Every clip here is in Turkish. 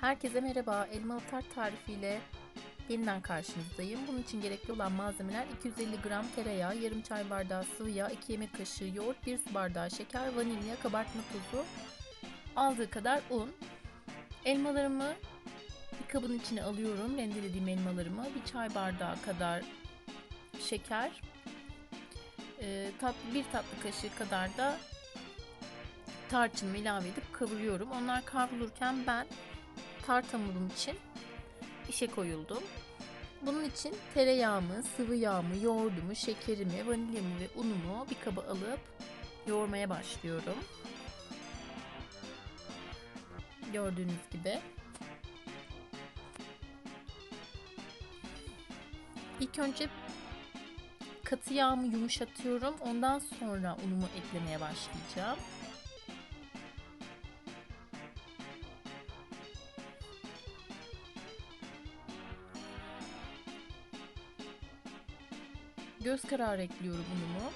Herkese merhaba. Elmalı tart tarifiyle yeniden karşınızdayım. Bunun için gerekli olan malzemeler 250 gram tereyağı, yarım çay bardağı sıvı yağ, 2 yemek kaşığı yoğurt, 1 su bardağı şeker, vanilya, kabartma tozu, aldığı kadar un. Elmalarımı bir kabın içine alıyorum. Rendelediğim elmalarımı. Bir çay bardağı kadar şeker, e, tatlı, bir tatlı kaşığı kadar da tarçınımı ilave edip kavuruyorum. Onlar kavrulurken ben tart hamurum için işe koyuldum. Bunun için tereyağımı, sıvı yağımı, yoğurdumu, şekerimi, vanilyamı ve unumu bir kaba alıp yoğurmaya başlıyorum. Gördüğünüz gibi. İlk önce katı yağımı yumuşatıyorum. Ondan sonra unumu eklemeye başlayacağım. Göz kararı ekliyorum unumu.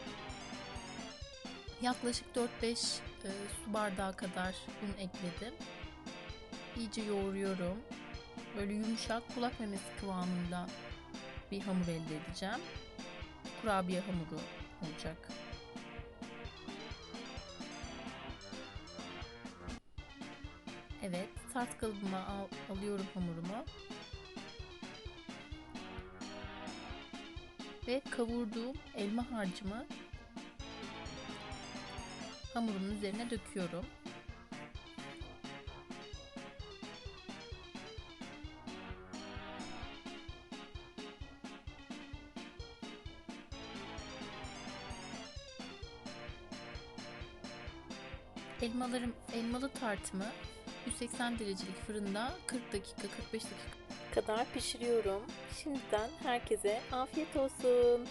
Yaklaşık 4-5 e, su bardağı kadar un ekledim. İyice yoğuruyorum. Böyle yumuşak kulak memesi kıvamında bir hamur elde edeceğim. Kurabiye hamuru olacak. Evet, tart kalıbıma al, alıyorum hamurumu. Ve kavurduğum elma harcımı hamurumun üzerine döküyorum. Elmalarım, elmalı tartımı 180 derecelik fırında 40 dakika 45 dakika kadar pişiriyorum. Şimdiden herkese afiyet olsun.